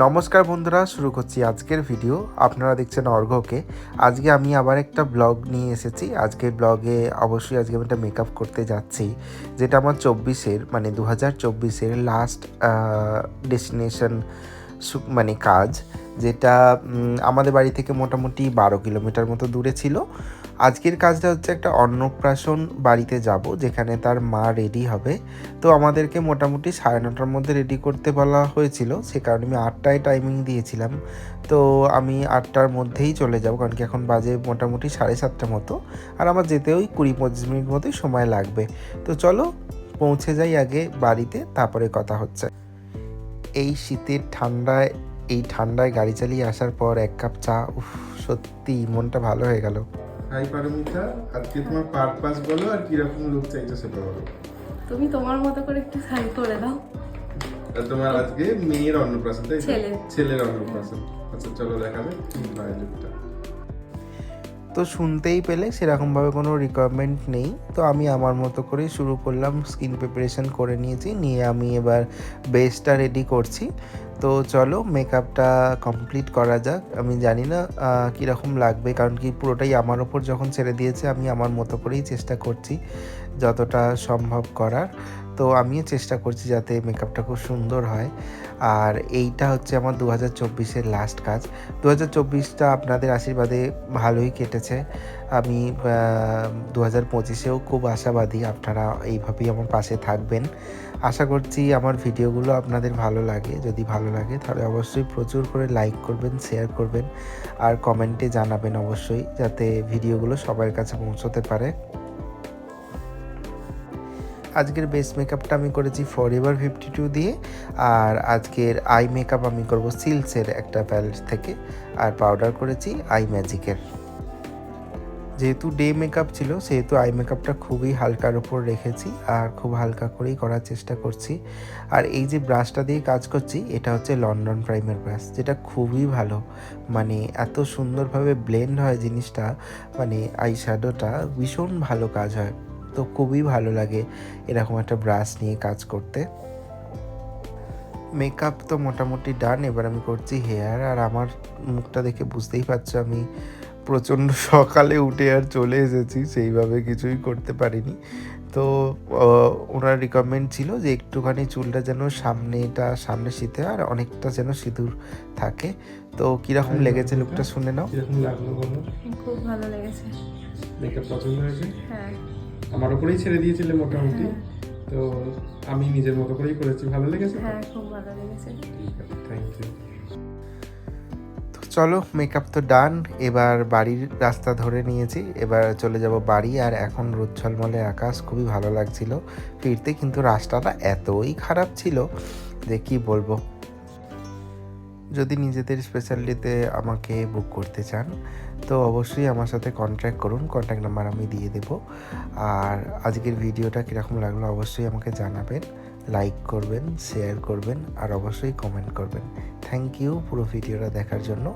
নমস্কার বন্ধুরা, শুরু করছি আজকের ভিডিও আপনারা দেখছেন অর্ঘকে আজকে আমি আবার একটা ব্লগ নিয়ে এসেছি। আজকের ব্লগে অবশ্যই আজকে আমি একটা মেকআপ করতে যাচ্ছি, যেটা আমার চব্বিশের মানে দু হাজার চব্বিশের লাস্ট ডেস্টিনেশন মানে কাজ, যেটা আমাদের বাড়ি থেকে মোটামুটি বারো কিলোমিটার মতো দূরে ছিল। আজকের কাজটা হচ্ছে একটা অন্নপ্রাশন বাড়িতে যাব, যেখানে তার মা রেডি হবে। তো আমাদেরকে মোটামুটি সাড়ে নটার মধ্যে রেডি করতে বলা হয়েছিল, সে কারণে আমি আটটায় টাইমিং দিয়েছিলাম। তো আমি আটটার মধ্যেই চলে যাব, কারণ কি এখন বাজে মোটামুটি সাড়ে সাতটা মতো। আর আমার যেতে ওই কুড়ি পঁচিশ মিনিট মতোই সময় লাগবে। তো চলো, পৌঁছে যাই আগে বাড়িতে, তারপরে কথা হচ্ছে। এই শীতের ঠান্ডায় এই ঠান্ডায় গাড়ি চালিয়ে আসার পর এক কাপ চা উফ সত্যি মনটা ভালো হয়ে গেল। হাই পারমিতা আজকে তোমার পারপাস বলো আর কীরকম লুক চাইছো সেটা বলো। তুমি তোমার মতো করে একটু সাই করে দাও। আর তোমার আজকে মেয়ের অন্নপ্রাশন তাই? ছেলের। ছেলের অন্নপ্রাশন। আচ্ছা চলো দেখাবে কি হয় লুকটা তো শুনতেই পেলে সেরকমভাবে কোনো রিকোয়ারমেন্ট নেই। তো আমি আমার মতো করেই শুরু করলাম স্কিন প্রিপারেশন করে নিয়েছি, নিয়ে আমি এবার বেসটা রেডি করছি। তো চলো মেকআপটা কমপ্লিট করা যাক। আমি জানি না কীরকম লাগবে, কারণ কি পুরোটাই আমার ওপর যখন ছেড়ে দিয়েছে, আমি আমার মতো করেই চেষ্টা করছি যতটা সম্ভব করার। তো আমিও চেষ্টা করছি যাতে মেকআপটা খুব সুন্দর হয়। আর এইটা হচ্ছে আমার দু হাজার চব্বিশের লাস্ট কাজ। দু হাজার চব্বিশটা আপনাদের আশীর্বাদে ভালোই কেটেছে। আমি দু হাজার পঁচিশেও খুব আশাবাদী আপনারা এইভাবেই আমার পাশে থাকবেন। আশা করছি আমার ভিডিওগুলো আপনাদের ভালো লাগে। যদি ভালো লাগে তাহলে অবশ্যই প্রচুর করে লাইক করবেন শেয়ার করবেন। আর কমেন্টে জানাবেন অবশ্যই যাতে ভিডিওগুলো সবার কাছে পৌঁছতে পারে। আজকের বেস মেকআপটা আমি করেছি ফর এভার ফিফটি টু দিয়ে, আর আজকের আই মেকআপ আমি করব সিলসের একটা প্যালেট থেকে, আর পাউডার করেছি আই ম্যাজিকের যেহেতু ডে মেকআপ ছিল, সেহেতু আই মেকআপটা খুবই হালকার উপর রেখেছি, আর খুব হালকা করেই করার চেষ্টা করছি। আর এই যে ব্রাশটা দিয়ে কাজ করছি, এটা হচ্ছে লন্ডন প্রাইমের ব্রাশ যেটা খুবই ভালো। মানে এত সুন্দরভাবে ব্লেন্ড হয় জিনিসটা মানে আই শ্যাডোটা ভীষণ ভালো কাজ হয়। তো খুবই ভালো লাগে এরকম একটা ব্রাশ নিয়ে কাজ করতে। মেকআপ তো মোটামুটি ডান এবার আমি করছি হেয়ার আর আমার মুখটা দেখে বুঝতেই পারছ আমি প্রচণ্ড সকালে উঠে আর চলে এসেছি সেইভাবে কিছুই করতে পারিনি। তো ওনার রিকমেন্ড ছিল যে একটুখানি চুলটা যেন সামনেটা সামনে শীতে আর অনেকটা যেন সিঁদুর থাকে। তো কীরকম লেগেছে লুকটা শুনে নাও। কীরকম লাগল বলো? খুব ভালো লেগেছে। মেকআপ পছন্দ হয়েছে? হ্যাঁ। আমার ওপরেই ছেড়ে দিয়েছিলে মোটামুটি। তো আমি নিজের মতো করেই করেছি। ভালো লেগেছে হ্যাঁ খুব ভালো লেগেছে। থ্যাংক ইউ তো চলো মেকআপ তো ডান এবার বাড়ির রাস্তা ধরে নিয়েছি। এবার চলে যাব বাড়ি। আর এখন রোদ ঝলমলে আকাশ খুবই ভালো লাগছিল। ফিরতে কিন্তু রাস্তাটা এতই খারাপ ছিল যে কি বলব? যদি নিজেদের স্পেশালিতে আমাকে বুক করতে চান তো অবশ্যই আমার সাথে কন্ট্যাক্ট করুন কন্ট্যাক্ট নাম্বার আমি দিয়ে দেব। আর আজকের ভিডিওটা কীরকম লাগল অবশ্যই আমাকে জানাবেন লাইক করবেন শেয়ার করবেন, আর অবশ্যই কমেন্ট করবেন। থ্যাংক ইউ পুরো ভিডিওটা দেখার জন্য।